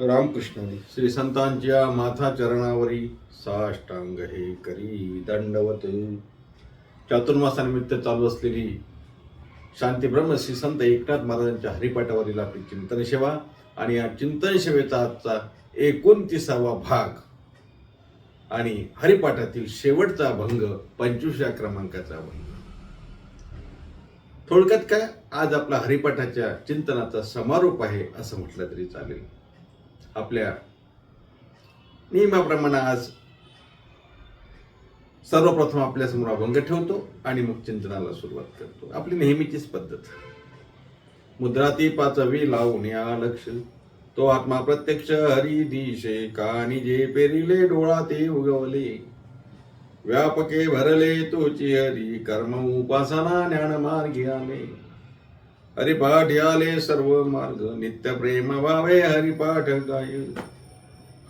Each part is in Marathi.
रामकृष्णाने. श्री संतांच्या माथा चरणावरी साष्टांग हे करी दंडवत. चातुर्मासानिमित्त चालू असलेली शांती ब्रह्म श्री संत एकनाथ महाराजांच्या हरिपाठावरील आपली चिंतन सेवा आणि या चिंतन सेवेचा आजचा एकोणतीसावा भाग आणि हरिपाठातील शेवटचा भंग पंचवीसव्या क्रमांकाचा भंग. थोडक्यात काय? आज आपला हरिपाठाच्या चिंतनाचा समारोप आहे असं म्हटलं तरी चालेल. आपल्या नियमाप्रमाणे आज सर्वप्रथम आपल्यासमोर अभंग ठेवतो आणि मग चिंतनाला सुरुवात करतो. आपली नेहमीचीच पद्धत. मुद्रा ती पाचवी लावून या लक्ष. तो आत्मा प्रत्यक्ष हरी दिशे. कानी जे पेरिले डोळा ते उगवले. व्यापके भरले तोची हरी. कर्म उपासना ज्ञान मार्गी आले. हरिपाठ्याले सर्व मार्ग नित्य प्रेम भावे हरिपाठ गाय.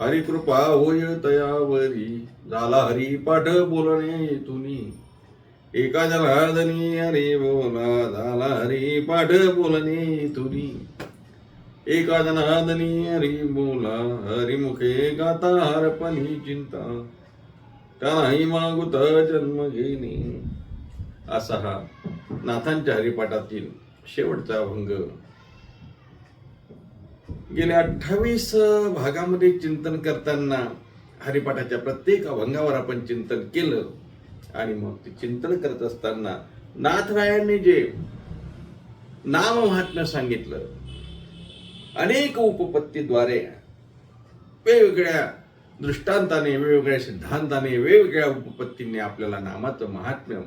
हरिकृपा होय तयावरी झाला हरिपाठ बोलणे तुनी. एका जनार्दनी हरे बोला झाला हरिपाठ बोलणे तुनी. एका जनार्दनी हरी बोला हरिमुखे गाता हरपणी चिंता. नाही मागुत जन्म घेणे. असा हा नाथांच्या हरिपाठातील शेवटचा अभंग गेल्या अठ्ठावीस भागामध्ये चिंतन करताना हरिपाठाच्या प्रत्येक अभंगावर आपण चिंतन केलं. आणि मग ते चिंतन करत असताना नाथरायांनी जे नाम महात्म्य सांगितलं अनेक उपपत्तीद्वारे वेगवेगळ्या दृष्टांताने वेगवेगळ्या सिद्धांताने वेगवेगळ्या उपपत्तींनी आपल्याला नामाचं महात्म्य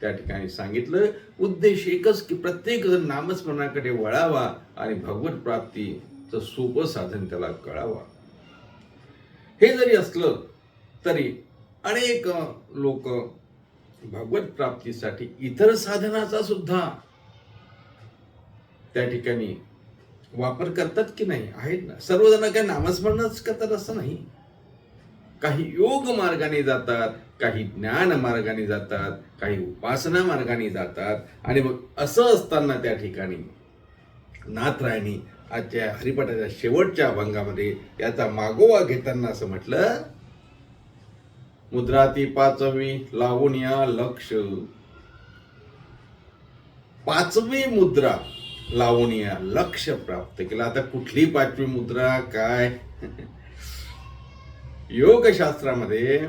त्या ठिकाणी सांगितलं उद्देश एकच की प्रत्येक जण नामस्मरणाकडे वळावा आणि भगवत प्राप्तीचं सोपं साधन त्याला कळावा. हे जरी असलं तरी अनेक लोक भगवत प्राप्तीसाठी इतर साधनाचा सुद्धा त्या ठिकाणी वापर करतात की नाही आहेत ना. सर्वजण काय नामस्मरणच करतात असं नाही. काही योग मार्गाने जातात काही ज्ञान मार्गाने जातात काही उपासना मार्गाने जातात. आणि मग असं असताना त्या ठिकाणी नाथरायणी आजच्या हरिपाठाच्या शेवटच्या अभंगामध्ये याचा मागोवा घेताना असं म्हटलं मुद्रा ती पाचवी लावून या लक्ष. पाचवी मुद्रा लावून या लक्ष प्राप्त केलं. आता कुठली पाचवी मुद्रा काय? योगशास्त्रामध्ये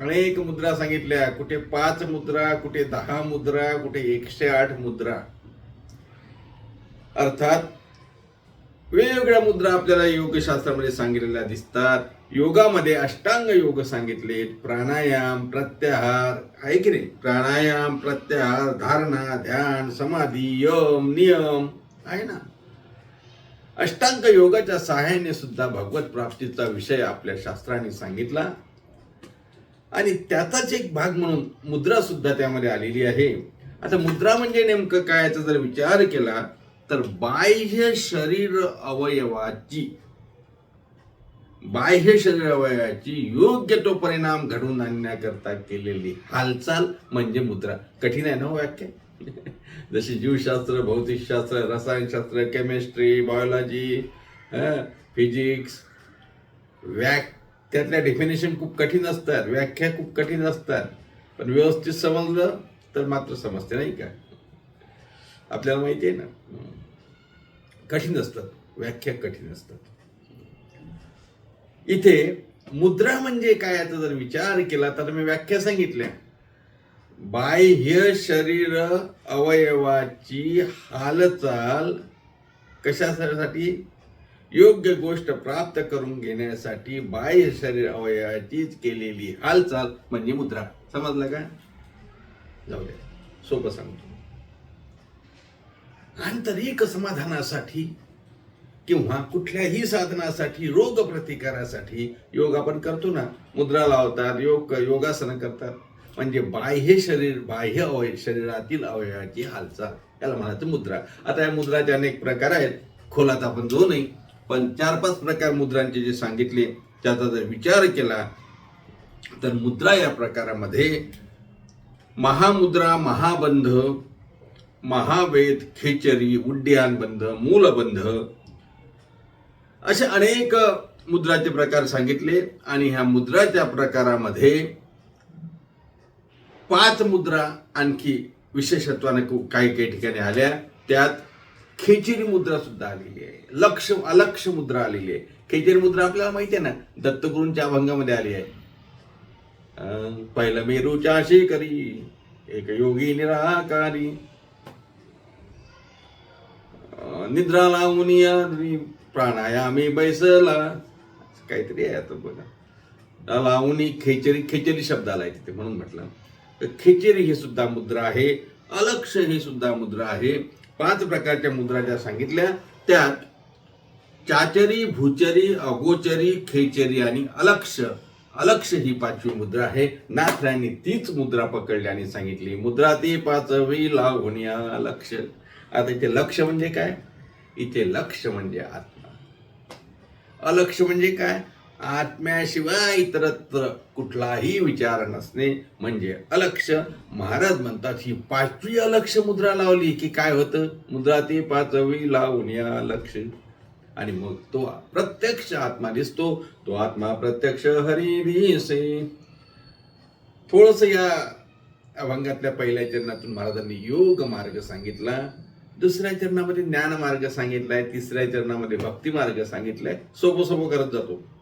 अनेक मुद्रा सांगितल्या. कुठे पाच मुद्रा कुठे दहा मुद्रा कुठे एकशे आठ मुद्रा. अर्थात वेगवेगळ्या मुद्रा आपल्याला योगशास्त्रामध्ये सांगितलेल्या दिसतात. योगामध्ये अष्टांग योग सांगितले प्राणायाम प्रत्याहार आहे की नाही? प्राणायाम प्रत्याहार धारणा ध्यान समाधी यम नियम आहे ना? अष्टांग योगाच्या सहाय्याने सुद्धा भगवत प्राप्तीचा विषय आपल्या शास्त्राने सांगितला. आणि त्याचाच एक भाग म्हणून मुद्रा सुद्धा त्यामध्ये आलेली आहे. आता मुद्रा म्हणजे नेमकं काय? याचा जर विचार केला तर बाह्य शरीर अवयवाची बाह्य शरीर अवयवाची योग्य तो परिणाम घडवून आणण्याकरता केलेली हालचाल म्हणजे मुद्रा. कठीण आहे ना हो वाक्य? जसे जीवशास्त्र भौतिकशास्त्र रसायनशास्त्र केमिस्ट्री बायोलॉजी फिजिक्स व्याक त्यातल्या डेफिनेशन खूप कठीण असतात व्याख्या खूप कठीण असतात पण व्यवस्थित समजलं तर मात्र समजते नाही का? आपल्याला माहिती आहे ना? कठीण असतात व्याख्या कठीण असतात. इथे मुद्रा म्हणजे काय याचा जर विचार केला तर मी व्याख्या सांगितल्या. बाह्य शरीर अवयवाची हालचाल कशासाठी? योग्य गोष्ट प्राप्त करून घेण्यासाठी बाह्य शरीर अवयवाचीच केलेली हालचाल म्हणजे मुद्रा. समजलं का? जाऊ सोपं सांगतो. आंतरिक समाधानासाठी किंवा कुठल्याही साधनासाठी रोग प्रतिकारासाठी योग आपण करतो ना. मुद्रा लावतात योग योगासनं करतात. म्हणजे बाह्य शरीर बाह्य अवय शरीरातील अवयवाची हालचाल. याला म्हणायचं मुद्रा. आता या मुद्राचे अनेक प्रकार आहेत. खोलात आपण जो नाही पण चार पाच प्रकार मुद्रांचे जे सांगितले त्याचा जर विचार केला तर मुद्रा या प्रकारामध्ये महामुद्रा महाबंध महावेद खेचरी उड्डयानबंध मूलबंध असे अनेक मुद्राचे प्रकार सांगितले आणि ह्या मुद्राच्या प्रकारामध्ये पाच मुद्रा आणखी विशेषत्वाने काही काही ठिकाणी आल्या. त्यात खेचरी मुद्रा सुद्धा आलेली आहे. लक्ष अलक्ष मुद्रा आलेली आहे. खेचरी मुद्रा आपल्याला माहिती आहे ना? दत्तगुरूंच्या अभंगामध्ये आली आहे. पहिलं मेरूच्या करी एक योगी निराकारी. निद्रा लावून प्राणायामे प्राणायामी बैसला. काहीतरी आहे आता बघा. लावून खेचरी खेचरी शब्द आलाय तिथे म्हणून म्हटलं. तर खेचेरी हे सुद्धा मुद्रा आहे. अलक्ष हे सुद्धा मुद्रा आहे. पाच प्रकारच्या मुद्रा ज्या सांगितल्या त्यात चाचरी भूचरी अगोचरी खेचरी आणि अलक्ष. अलक्ष ही पाचवी मुद्रा आहे. नाथरांनी तीच मुद्रा पकडली आणि सांगितली मुद्रा ती पाचवी लावण्या लक्ष. आता इथे लक्ष म्हणजे काय? इथे लक्ष म्हणजे आत्मा. अलक्ष म्हणजे काय? आत्म्याशिवाय इतरत्र कुठलाही विचार नसणे म्हणजे अलक्ष. महाराज म्हणतात ही पाचवी अलक्ष मुद्रा लावली की काय होतं? मुद्रा ती पाचवी लावून या लक्ष आणि मग तो प्रत्यक्ष आत्मा दिसतो. तो आत्मा प्रत्यक्ष हरी दिसे. थोडस या अभंगातल्या पहिल्या चरणातून महाराजांनी योग मार्ग सांगितला. दुसऱ्या चरणामध्ये ज्ञान मार्ग सांगितलाय. तिसऱ्या चरणामध्ये भक्ती मार्ग सांगितलाय. सोपं सोपं करत जातो.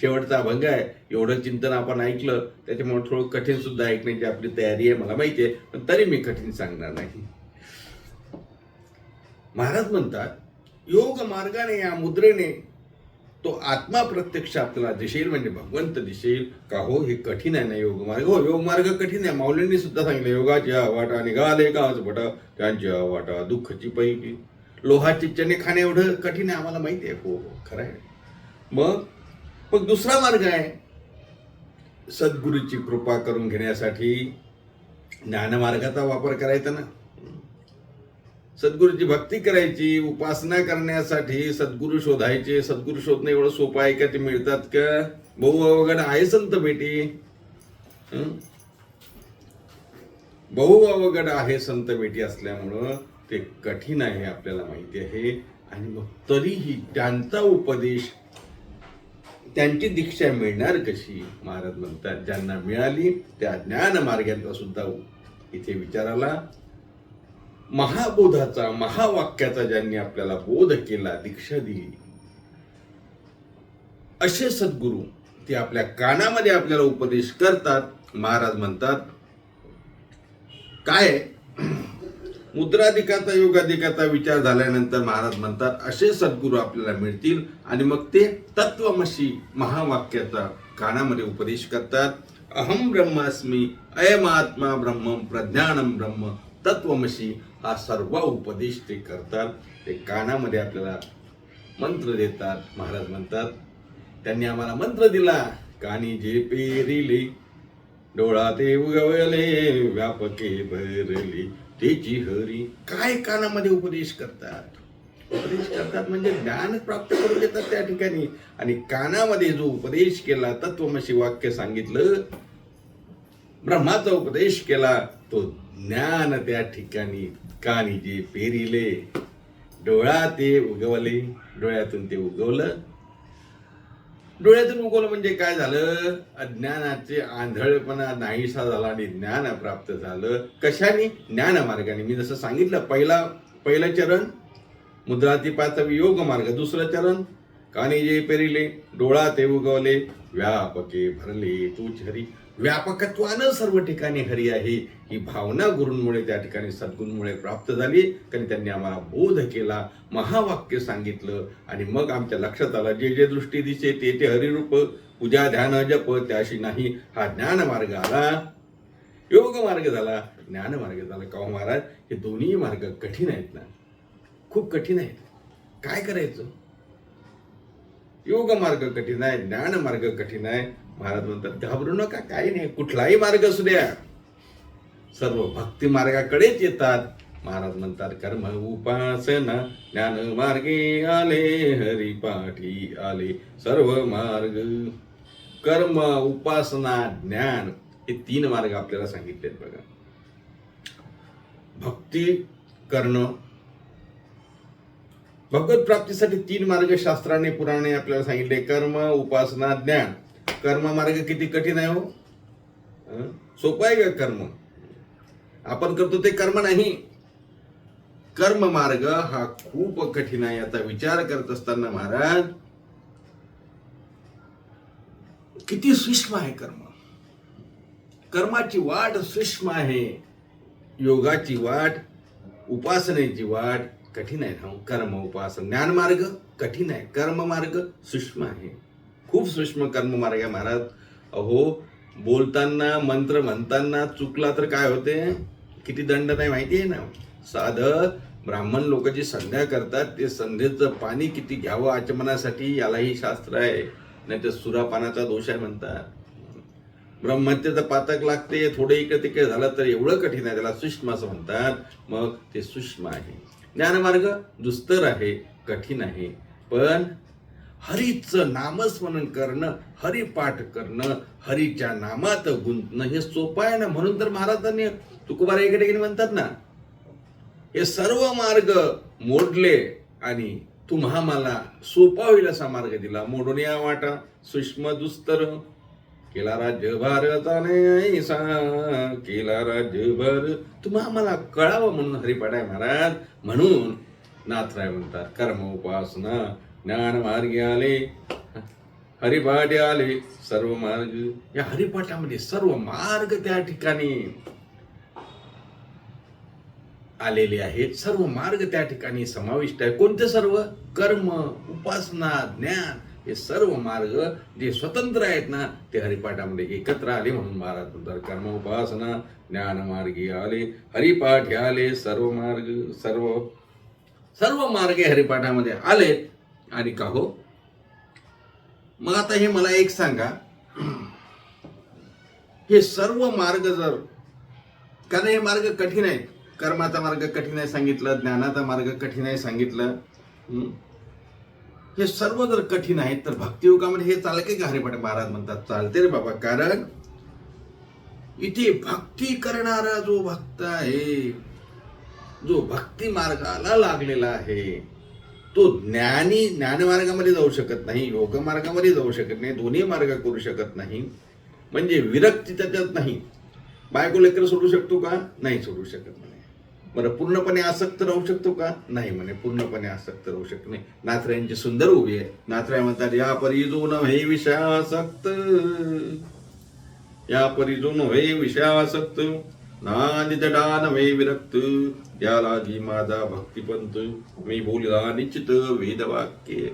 शेवटचा अभंग आहे. एवढं चिंतन आपण ऐकलं त्याच्यामुळे थोडं कठीण सुद्धा ऐकण्याची आपली तयारी आहे मला माहिती आहे पण तरी मी कठीण सांगणार नाही. महाराज म्हणतात योग मार्गाने या मुद्रेने तो आत्मा प्रत्यक्ष आपल्याला दिसेल म्हणजे भगवंत दिसेल. का हो हे कठीण आहे ना योग मार्ग? हो योग मार्ग कठीण आहे. माऊलींनी सुद्धा सांगितलं योगाच्या वाटा निघाले गाज बटा त्यांच्या वाटा दुःखची पैकी. लोहाची चने खाणे एवढं कठीण आहे आम्हाला माहिती आहे. हो हो खरं आहे. मग मग दुसरा मार्ग आहे सद्गुरूची कृपा करून घेण्यासाठी ज्ञानमार्गाचा वापर करायचा ना. सद्गुरूची भक्ती करायची उपासना करण्यासाठी सद्गुरू शोधायचे. सद्गुरू शोधणे एवढं सोपं आहे का? ते मिळतात का? बहु अवघड आहे संत भेटी. बहु अवघड आहे संत भेटी असल्यामुळं ते कठीण आहे आपल्याला माहिती आहे. आणि मग तरीही त्यांचा उपदेश त्यांची दीक्षा मिळणार कशी? महाराज म्हणतात ज्यांना मिळाली त्या ज्ञान मार्गाचा सुद्धा इथे विचाराला महाबोधाचा महावाक्याचा ज्यांनी आपल्याला बोध केला दीक्षा दिली. असे सद्गुरू ते आपल्या कानामध्ये आपल्याला उपदेश करतात. महाराज म्हणतात काय मुद्राधिकाचा योगाधिकाचा विचार झाल्यानंतर महाराज म्हणतात असे सद्गुरू आपल्याला मिळतील. आणि मग ते तत्वमशी महावाक्याचा कानामध्ये उपदेश करतात अहम ब्रह्मास्मी अयम आत्मा ब्रह्म प्रज्ञानम ब्रह्म तत्वमशी हा सर्व उपदेश ते करतात. ते कानामध्ये आपल्याला मंत्र देतात महाराज म्हणतात. त्यांनी आम्हाला मंत्र दिला कानी जे पेरिले डोळा ते उगवले व्यापके भरले ते जी हरी काय कानामध्ये उपदेश करतात? उपदेश करतात म्हणजे ज्ञान प्राप्त करून देतात त्या ठिकाणी. आणि कानामध्ये जो उपदेश केला तत्वमशी वाक्य सांगितलं ब्रह्माचा उपदेश केला तो ज्ञान त्या ठिकाणी कानी जे पेरिले. डोळा ते उगवले. डोळ्यातून ते उगवलं. डोळ्यातून उगवलं म्हणजे काय झालं? अज्ञानाचे आंधळपणा नाहीसा झाला आणि ज्ञान प्राप्त झालं. कशाने? ज्ञान मार्गाने. मी जसं सांगितलं पहिला पहिलं चरण मुद्रातिपाचा योग मार्ग. दुसरं चरण काने जे पेरिले डोळा ते उगवले व्यापके भरले तू हरी. व्यापकत्वानं सर्व ठिकाणी हरी आहे. ही भावना गुरूंमुळे त्या ठिकाणी सद्गुणमुळे प्राप्त झाली. कारण त्यांनी आम्हाला बोध केला महावाक्य सांगितलं आणि मग आमच्या लक्षात आलं जे जे दृष्टी दिसे ते ते हरिरूप. पूजा ध्यान जप त्याशी नाही हा ज्ञान मार्ग आला. योग मार्ग झाला ज्ञान मार्ग झाला. का महाराज हे दोन्ही मार्ग कठीण आहेत ना? खूप कठीण आहेत. काय करायचं? योग मार्ग कठीण आहे ज्ञान मार्ग कठीण आहे. महाराज म्हणतात घाबरू नका काही नाही कुठलाही मार्ग असू द्या. सर्व भक्ती मार्गाकडेच येतात. महाराज म्हणतात कर्म उपासना ज्ञान मार्गे आले हरिपाठी आले सर्व मार्ग. कर्म उपासना ज्ञान हे तीन मार्ग आपल्याला सांगितलेत बघा. भक्ती करणं भगवत प्राप्तीसाठी तीन मार्ग शास्त्राने पुराणे आपल्याला सांगितले. कर्म उपासना ज्ञान. कर्म मार्ग किती कठीण आहे हो? सोपं आहे का कर्म? आपण करतो ते कर्म नाही. कर्म मार्ग हा खूप कठीण आहे. आता विचार करत असताना महाराज किती सूक्ष्म आहे कर्म. कर्माची वाट सूक्ष्म आहे. योगाची वाट उपासनेची वाट कठीण आहे ना हो? कर्म उपासन ज्ञान मार्ग कठीण आहे. कर्म मार्ग सूक्ष्म आहे. खूप सूक्ष्म कर्म मार्ग आहे महाराज. अहो बोलताना मंत्र म्हणताना चुकला तर काय होते? किती दंड नाही माहिती आहे ना? साध ब्राह्मण लोक जी संध्या करतात ते संध्येचं पाणी किती घ्यावं आचमनासाठी यालाही शास्त्र आहे. नाही तर सुरापानाचा दोष आहे म्हणतात. ब्रह्महत्येचं पातक लागते थोडे इकडे तिकडे झालं तर एवढं कठीण आहे त्याला सूक्ष्म असं म्हणतात. मग ते सूक्ष्म आहे. ज्ञानमार्ग दुस्तर आहे कठीण आहे. पण हरीचं नामस्मरण करणं हरिपाठ करणं हरीच्या नामात गुंतणं हे सोपं आहे ना म्हणून तर महाराजांनी तुकोबार इकडे म्हणतात ना हे सर्व मार्ग मोडले आणि तुम्हा मला सोपा होईल असा मार्ग दिला. मोडून या वाटा सूक्ष्म दुस्तर. केला राज्य भारताने केला केला राज्यभार. तुम्हा मला कळावं म्हणून हरिपाठ आहे महाराज म्हणून नाथराय म्हणतात कर्म उपासना. ज्ञानमार्गी आले हरिपाठ आले सर्व मार्ग. या हरिपाठामध्ये सर्व मार्ग त्या ठिकाणी आलेले आहेत. सर्व मार्ग त्या ठिकाणी समाविष्ट आहे. कोणते सर्व? कर्म उपासना ज्ञान हे सर्व मार्ग जे स्वतंत्र आहेत ना ते हरिपाठामध्ये एकत्र आले म्हणून महाराज म्हणतात कर्म उपासना ज्ञान मार्गी आले. हरिपाठ आले सर्व मार्ग सर्व सर्व मार्ग हरिपाठामध्ये आलेत. आणि का हो? मग आता हे मला एक सांगा. हे सर्व मार्ग जर कारण हे मार्ग कठीण आहेत कर्माचा मार्ग कठीण आहे सांगितलं ज्ञानाचा मार्ग कठीण आहे सांगितलं. हे सर्व जर कठीण आहेत तर भक्तियुगामध्ये हे चालके का हरिपाठ महाराज म्हणतात चालते रे बाबा कारण इथे भक्ती करणारा जो भक्त आहे जो भक्ती मार्गाला लागलेला आहे तो ज्ञानी ज्ञानमार्गामध्ये जाऊ शकत नाही योग मार्गामध्ये जाऊ शकत नाही दोन्ही मार्ग करू शकत नाही म्हणजे विरक्ती त्याच्यात नाही. बायको लेकर सोडू शकतो का? नाही सोडू शकत म्हणे. बरं पूर्णपणे आसक्त राहू शकतो का? नाही म्हणे पूर्णपणे आसक्त राहू शकत नाही. नाथऱ्यांची सुंदर उभी आहे. नाथऱ्या म्हणतात या परिजून हे विषयासक्त. या परिजून हे विषयासक्त. नानितडा नव्हे विरक्त त्याला जी माझा भक्तिपंत मी बोलला निश्चित वेदवाक्य.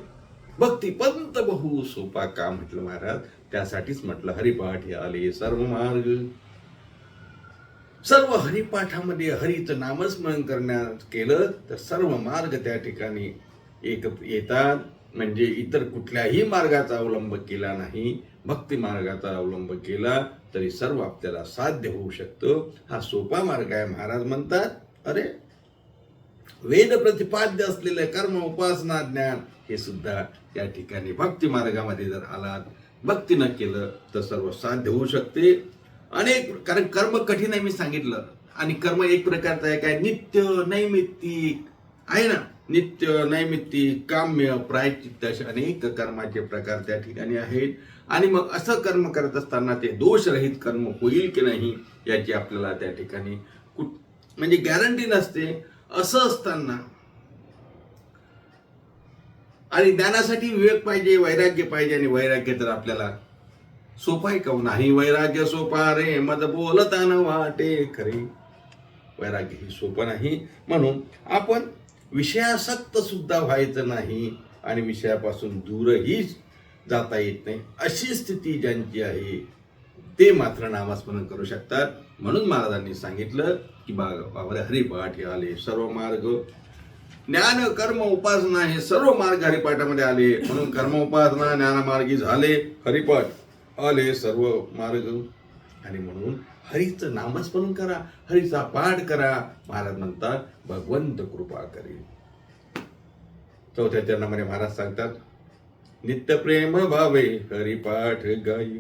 भक्तिपंत बहु सोपा का म्हटलं महाराज. त्यासाठीच म्हटलं हरिपाठ हे आले सर्व मार्ग. सर्व हरिपाठामध्ये हरीचं नामस्मरण करण्यात केलं तर सर्व मार्ग त्या ठिकाणी एक येतात. म्हणजे इतर कुठल्याही मार्गाचा अवलंब केला नाही भक्ती मार्गाचा अवलंब केला तरी सर्व आपल्याला साध्य होऊ शकतो. हा सोपा मार्ग आहे महाराज म्हणतात. अरे वेद प्रतिपाद्य असलेलं कर्म उपासना ज्ञान हे सुद्धा या ठिकाणी भक्ती मार्गामध्ये जर आलात भक्तीनं केलं तर सर्व साध्य होऊ शकते. अनेक कारण कर्म कठीण आहे मी सांगितलं. आणि कर्म एक प्रकारचं आहे काय? नित्य नैमित्तिक. आहे ना? नित्य नैमित्तिक काम्य प्रायचित्त असे अनेक कर्माचे प्रकार त्या ठिकाणी आहेत. आणि मग असं कर्म करत असताना ते दोषरहित कर्म होईल की नाही याची आपल्याला त्या ठिकाणी कुठ म्हणजे गॅरंटी नसते. असं असताना आणि ज्ञानासाठी विवेक पाहिजे वैराग्य पाहिजे आणि वैराग्य तर आपल्याला सोपाय आहे का? नाही वैराग्य सोपा रे मद बोलताना वाटे खरे. वैराग्य ही सोपं नाही. म्हणून आपण विषयासक्त सुद्धा व्हायचं नाही आणि विषयापासून दूरही जाता येत नाही. अशी स्थिती ज्यांची आहे ते मात्र नामस्मरण करू शकतात. म्हणून महाराजांनी सांगितलं की बा बाबा हरिपाठ हे आले सर्व मार्ग ज्ञान कर्म उपासना हे सर्व मार्ग हरिपाठामध्ये आले. म्हणून कर्म उपासना ज्ञानमार्गी झाले हरिपाठ आले सर्व मार्ग. आणि म्हणून हरीचं नामस्मरण करा हरीचा पाठ करा. महाराज म्हणतात भगवंत कृपा करेल चौथ्या चरणामध्ये महाराज सांगतात नित्य प्रेम भावे हरिपाठ गाई.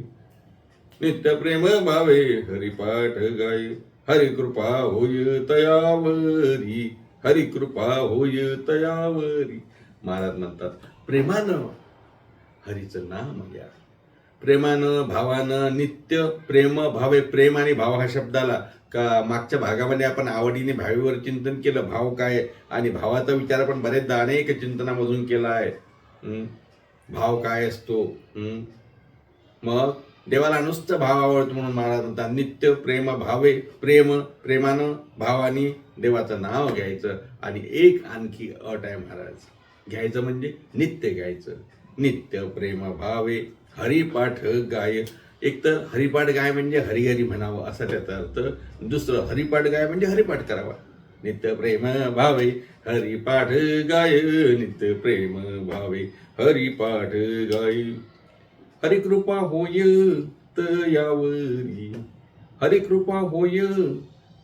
नित्य प्रेम भावे हरिपाठ गाई. हरि कृपा होय तयावरी. हरि कृपा होय तयावरी. महाराज म्हणतात प्रेमानं हरीचं नाम घ्या. प्रेमानं भावानं नित्य प्रेम भावे प्रेम आणि भाव हा शब्दाला का मागच्या भागामध्ये आपण आवडीने भावीवर चिंतन केलं भाव काय? आणि भावाचा विचार आपण बरेचदा अनेक चिंतनामधून केला आहे. भाव काय असतो? मग देवाला नुसतं भाव आवडतो म्हणून महाराज म्हणतात नित्य प्रेम भावे प्रेम प्रेमानं भावानी देवाचं नाव घ्यायचं. आणि एक आणखी अट आहे महाराज. घ्यायचं म्हणजे नित्य घ्यायचं. नित्य प्रेम भावे हरिपाठ गाय. एक तर हरिपाठ गाय म्हणजे हरिहरी म्हणावं असा त्याचा अर्थ. दुसरं हरिपाठ गाय म्हणजे हरिपाठ करावा. नित्य प्रेम भावे हरिपाठ गाय. नित्य प्रेम भावे हरिपाठ गाय. हरिकृपा होय तयावरी हरिकृपा होय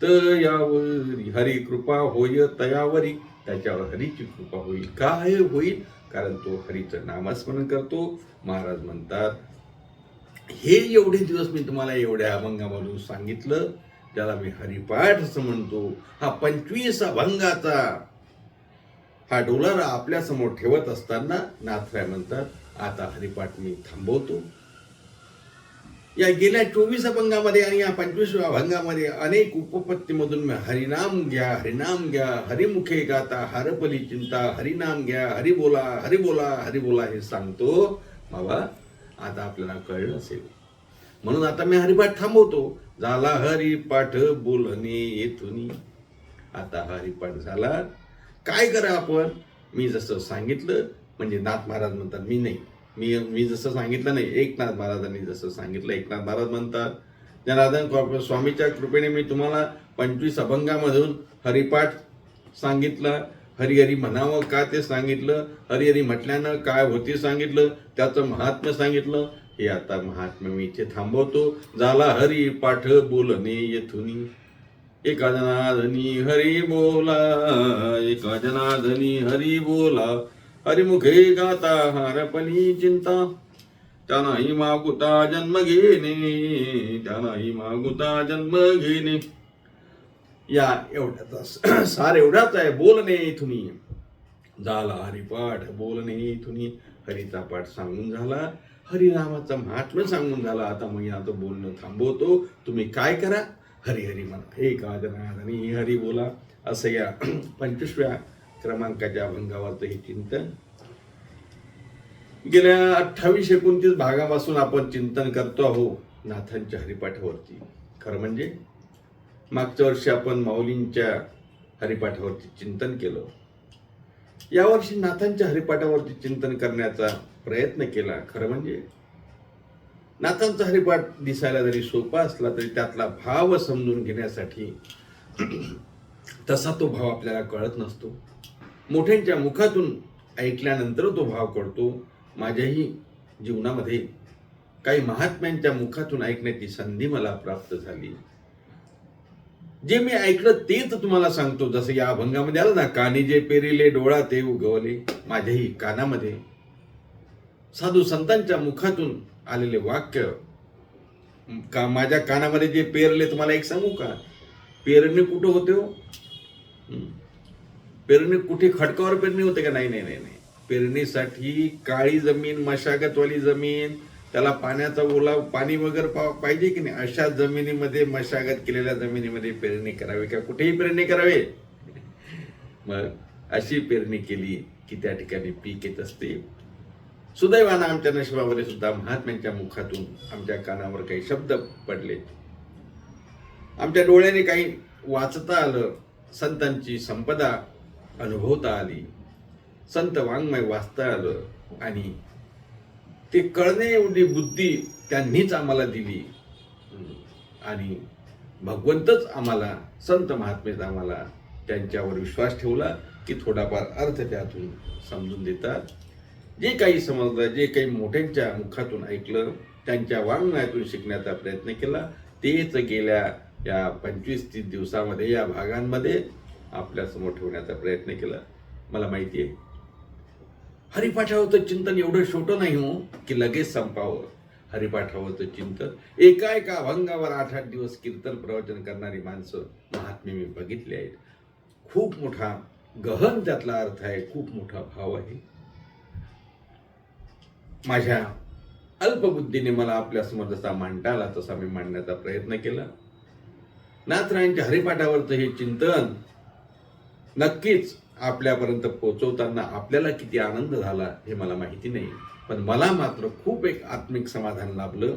तयावरी हरिकृपा होय तयावरी त्याच्यावर हरीची कृपा होईल. काय होईल? कारण तो हरीचं नामस्मरण करतो. महाराज म्हणतात हे एवढे दिवस मी तुम्हाला एवढ्या अभंगामधून सांगितलं त्याला मी हरिपाठ असं म्हणतो. हा पंचवीस अभंगाचा हा डोलारा आपल्यासमोर ठेवत असताना नाथराय म्हणतात आता हरिपाठ मी थांबवतो. या गेल्या चोवीस अभंगामध्ये आणि या पंचवीसव्या अभंगामध्ये अनेक उपपत्तीमधून हरिनाम घ्या हरिनाम घ्या हरिमुखे गाता हरपली चिंता हरिनाम घ्या हरि बोला हरि बोला हरि बोला हे सांगतो. बाबा आता आपल्याला कळलं असेल. म्हणून आता मी हरिपाठ थांबवतो. झाला हरिपाठ बोलणे येथुनी. आता हरिपाठ झाला. काय करा आपण? मी जसं सांगितलं म्हणजे नाथ महाराज म्हणतात मी नाही. मी मी जसं सांगितलं नाही एकनाथ महाराजांनी जसं सांगितलं एकनाथ महाराज म्हणतात जनार्दन स्वामीच्या कृपेने मी तुम्हाला पंचवीस अभंगामधून हरिपाठ सांगितलं हरिहरी म्हणावं का ते सांगितलं हरिहरी म्हटल्यानं काय होते सांगितलं त्याचं महात्म्य सांगितलं हे आता महात्म्य मी इथे थांबवतो. झाला हरी पाठ बोलणे येथुनी. एका जनाधनी हरी बोला एका जनाधनी हरी बोला हरिमुखे गाता हारपणी चिंता। त्यानाही मागुता जन्म घेणे त्यानाही मागुता जन्म घेणे. या एवढ्याचा सार एवढाच आहे बोलणे इथून. झाला हरिपाठ बोलणे इथून. हरीचा पाठ सांगून झाला. हरिनामाचा महात्म्य सांगून झाला. आता मी आता बोलणं थांबवतो. तुम्ही काय करा? हरी हरी म्हणा. हे का आणि हरी बोला. असं या पंचवीसव्या क्रमांकाच्या अभंगावरचं हे चिंतन. गेल्या अठ्ठावीस एकोणतीस भागापासून आपण चिंतन करतो आहो नाथांच्या हरिपाठावरती. खरं म्हणजे मागच्या वर्षी आपण माऊलींच्या हरिपाठावरती चिंतन केलं. यावर्षी नाथांच्या हरिपाठावरती चिंतन करण्याचा प्रयत्न केला. खरं म्हणजे नाथांचा हरिपाठ दिसायला जरी सोपा असला तरी त्यातला भाव समजून घेण्यासाठी तसा तो भाव आपल्याला कळत नसतो. मोठ्यांच्या मुखातून ऐकल्यानंतर तो भाव कळतो. माझ्याही जीवनामध्ये काही महात्म्यांच्या मुखातून ऐकण्याची संधी मला प्राप्त झाली. जे मी ऐकलं तेच तुम्हाला सांगतो. जसं या अभंगामध्ये आलं ना कानी जे पेरिले डोळा ते उगवले माझ्याही कानामध्ये. साधू संतांच्या मुखातून आलेले वाक्य का माझ्या कानामध्ये जे पेरले तुम्हाला एक सांगू का? पेरणे कुठं होते हो? पेरणी कुठे खडकावर पेरणी होते का? नाही नाही नाही नाही. पेरणीसाठी काळी जमीन मशागतवाली जमीन त्याला पाण्याचा ओला पाणी वगैरे पा- पाहिजे की नाही? अशा जमिनीमध्ये मशागत केलेल्या जमिनीमध्ये पेरणी करावी का? कुठेही पेरणी करावी? मग अशी पेरणी केली की त्या ठिकाणी पीक येत असते. सुदैवानं आमच्या नशिबामध्ये सुद्धा महात्म्यांच्या मुखातून आमच्या कानावर काही शब्द पडले. आमच्या डोळ्याने काही वाचता आलं. संतांची संपदा अनुभवता आली. संत वाङ्मय वाचता आलं आणि ते कळणे एवढी बुद्धी त्यांनीच आम्हाला दिली. आणि भगवंतच आम्हाला संत महात्मेच आम्हाला त्यांच्यावर विश्वास ठेवला की थोडाफार अर्थ त्यातून समजून देतात. जे काही समजलं जे काही मोठ्यांच्या मुखातून ऐकलं त्यांच्या वाङ्मयातून शिकण्याचा प्रयत्न केला. तेच गेल्या या पंचवीस तीस दिवसामध्ये या भागांमध्ये आपल्यासमोर ठेवण्याचा प्रयत्न केला. मला माहिती आहे. हरिपाठावरचं चिंतन एवढं छोटं नाही हो की लगेच संपावं. हरिपाठावरचं चिंतन. एका एका अभंगावर आठ आठ दिवस कीर्तन प्रवचन करणारी माणसं महात्मे मी बघितले आहेत. खूप मोठा गहन त्यातला अर्थ आहे खूप मोठा भाव आहे. माझ्या अल्पबुद्धीने मला आपल्यासमोर जसा मांडता आला तसा मी मांडण्याचा प्रयत्न केला. नाथरायांच्या हरिपाठावरचं हे चिंतन नक्कीच आपल्यापर्यंत पोहोचवताना आपल्याला किती आनंद झाला हे मला माहिती नाही. पण मला मात्र खूप एक आत्मिक समाधान लाभलं.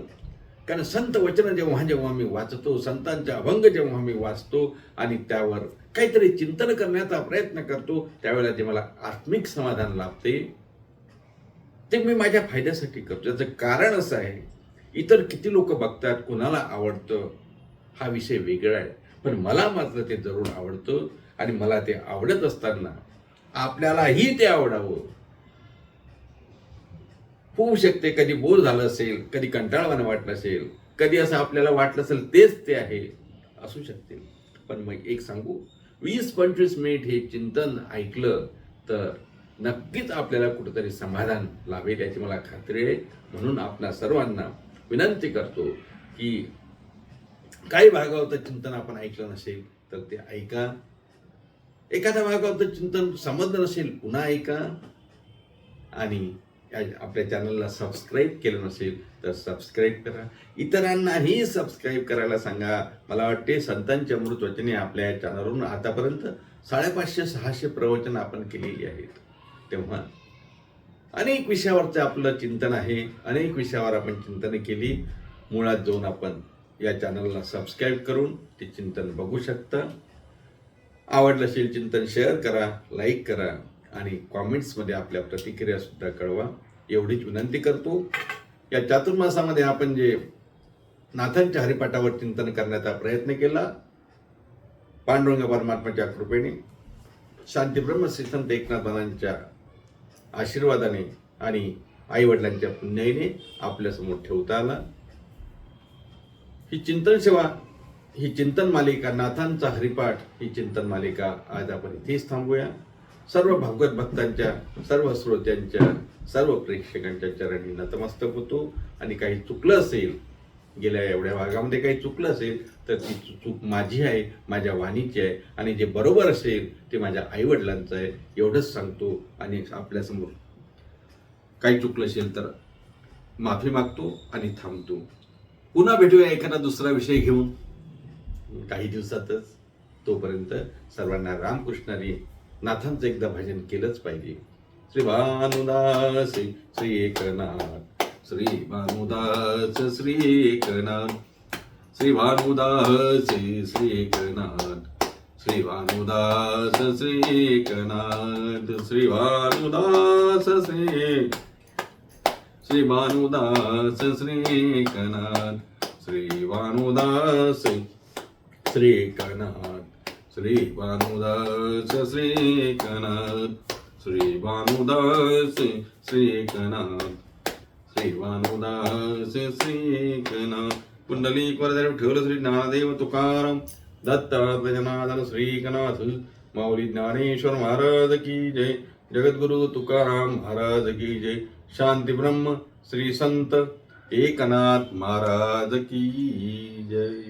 कारण संत वचन जेव्हा जेव्हा मी वाचतो संतांचे अभंग जेव्हा मी वाचतो आणि त्यावर काहीतरी चिंतन करण्याचा प्रयत्न करतो त्यावेळेला ते मला आत्मिक समाधान लाभते. ते मी माझ्या फायद्यासाठी करतो. याचं कारण असं आहे इतर किती लोक बघतात कुणाला आवडतं हा विषय वेगळा आहे. पण मला मात्र ते जरूर आवडतं आणि मला ते आवडत असताना आपल्यालाही ते आवडावं. होऊ शकते कधी बोर झालं असेल कधी कंटाळवानं वाटलं असेल कधी असं आपल्याला वाटलं असेल तेच ते आहे असू शकते. पण मग एक सांगू वीस पंचवीस मिनिट हे चिंतन ऐकलं तर नक्कीच आपल्याला कुठेतरी समाधान लाभेल याची मला खात्री आहे. म्हणून आपल्या सर्वांना विनंती करतो की काही भागावतं चिंतन आपण ऐकलं नसेल तर ते ऐका. एखाद्या भागावतं चिंतन समजलं नसेल पुन्हा ऐका. आणि या- आपल्या चॅनलला सबस्क्राईब केलं नसेल तर सबस्क्राईब करा. इतरांनाही सबस्क्राईब करायला सांगा. मला वाटते संतांच्या अमृत वचने आपल्या चॅनलवरून आतापर्यंत साडेपाचशे सहाशे प्रवचन आपण केलेली आहेत. तेव्हा अनेक विषयावरचं आपलं चिंतन आहे. अनेक विषयावर आपण चिंतन केली. मुळात जाऊन आपण या चॅनलला सबस्क्राईब करून ते चिंतन बघू शकता. आवडलं असेल चिंतन शेअर करा लाईक करा आणि कॉमेंट्समध्ये आपल्या प्रतिक्रियासुद्धा कळवा. एवढीच विनंती करतो. या चातुर्मासामध्ये आपण जे नाथांच्या हरिपाठावर चिंतन करण्याचा प्रयत्न केला पांडुरंग परमात्माच्या कृपेने शांती ब्रह्मश्री एकनाथ एकनाथांच्या आशीर्वादाने आणि आईवडिलांच्या पुण्याईने आपल्यासमोर ठेवता आला. ही चिंतन सेवा ही चिंतन मालिका नाथांचा हरिपाठ ही चिंतन मालिका आज आपण इथेच थांबूया. सर्व भागवत भक्तांच्या सर्व श्रोत्यांच्या सर्व प्रेक्षकांच्या चरणी नतमस्तक होतो. आणि काही चुकलं असेल गेल्या एवढ्या भागामध्ये काही चुकलं असेल तर ती चूक माझी आहे माझ्या वाणीची आहे. आणि जे बरोबर असेल ते माझ्या आईवडिलांचं आहे एवढंच सांगतो आणि आपल्यासमोर काही चुकलं असेल तर माफी मागतो आणि थांबतो. पुन्हा भेटूया एखादा दुसरा विषय घेऊन. काही दिवसातच तोपर्यंत सर्वांना रामकृष्णारी नाथांचं एकदा भजन केलंच पाहिजे. श्री भानुदास श्री एकनाथ श्री भानुदास श्री एकनाथ श्री भानुदास श्री एकनाथ श्री भानुदास श्री एकनाथ श्री भानुदास श्री श्री भानुदास श्रीकनाथ श्री भानुदास श्रीकनाथ श्री भानुदास श्रीकनाथ श्री भानुदास श्रीकनाथ श्री भानुदास श्री एकनाथ पुंडलिक वरदेव ठेवलं श्री ज्ञानदेव तुकाराम दत्तात्रय जनार्दन श्री माऊली ज्ञानेश्वर महाराज की जय। जगद्गुरु तुकाराम महाराज की जय। शांती ब्रह्म श्री संत एकनाथ महाराज की जय।